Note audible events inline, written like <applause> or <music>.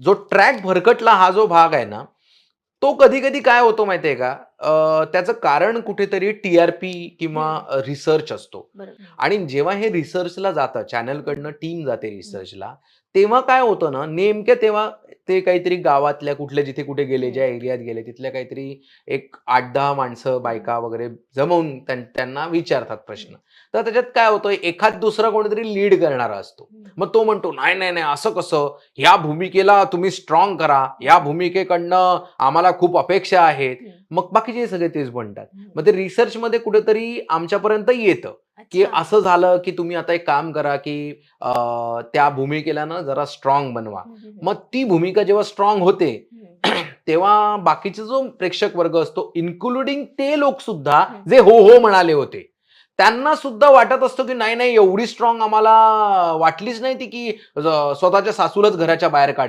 जो ट्रॅक भरकटला हा जो भाग आहे ना तो कधी कधी काय होतो माहितीये का? त्याचं कारण कुठेतरी टीआरपी किंवा रिसर्च असतो. आणि जेव्हा हे रिसर्चला जातं चॅनलकडनं टीम जाते रिसर्चला तेव्हा काय होतं ना नेमक्या तेव्हा ते काहीतरी गावातल्या कुठल्या जिथे कुठे गेले ज्या एरियात गेले तिथल्या काहीतरी एक आठ दहा माणसं बायका वगैरे जमवून त्यां- त्यांना विचारतात प्रश्न. तर त्याच्यात काय होतं एखाद दुसरा कोणीतरी लीड करणारा असतो. मग तो म्हणतो नाही नाही नाही असं कसं? ह्या भूमिकेला तुम्ही स्ट्रॉंग करा. या भूमिकेकडनं आम्हाला खूप अपेक्षा आहेत. मग बाकीचे सगळे तेच म्हणतात. मग ते रिसर्चमध्ये कुठेतरी आमच्यापर्यंत येतं. की. असं झालं की तुम्ही आता एक काम करा की त्या भूमिकेला ना जरा स्ट्रॉंग बनवा हम्म, हम्म, मग ती भूमिका जेव्हा स्ट्रॉंग होते. <clears throat> तेव्हा बाकीचा जो प्रेक्षक वर्ग असतो इन्क्लुडिंग ते लोक सुद्धा जे हो हो म्हणाले होते त्यांना सुद्धा वाटत असतं की नाही नाही एवढी स्ट्रॉंग आम्हाला वाटलीच नाही ती की स्वतःच्या सासूलाच घराच्या बाहेर काढ